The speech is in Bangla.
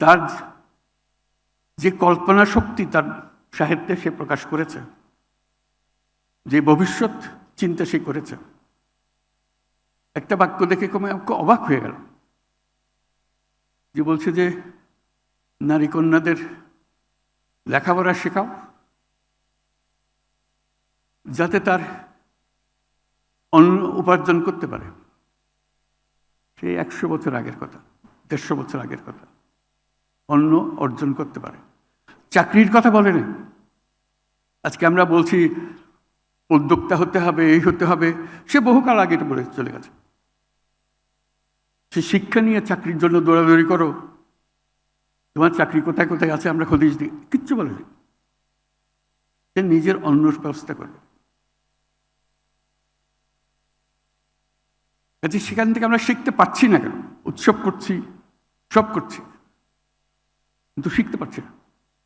তার যে কল্পনা শক্তি তার সাহিত্যে সে প্রকাশ করেছে, যে ভবিষ্যৎ চিন্তা সে করেছে। একটা বাক্য দেখে কমে আমাকে অবাক হয়ে গেল। যে বলছে যে, নারী কন্যাদের লেখাপড়া শেখাও, যাতে তার অন্ন উপার্জন করতে পারে। সেই একশো বছর আগের কথা, দেড়শো বছর আগের কথা। অন্ন অর্জন করতে পারে। চাকরির কথা বলে না। আজকে আমরা বলছি, উদ্যোক্তা হতে হবে, এই হতে হবে। সে বহুকাল আগে এটা বলে চলে গেছে। সে শিক্ষা নিয়ে চাকরির জন্য দৌড়াদৌড়ি করো। তোমার চাকরি কোথায় কোথায় আছে আমরা হদিস দিই কিচ্ছু বলেনি সে নিজের অন্য ব্যবস্থা করবে। কাজে সেখান থেকে আমরা শিখতে পারছি না কেন? উৎসব করছি, সব করছি। কিন্তু শিখতে পারছে না।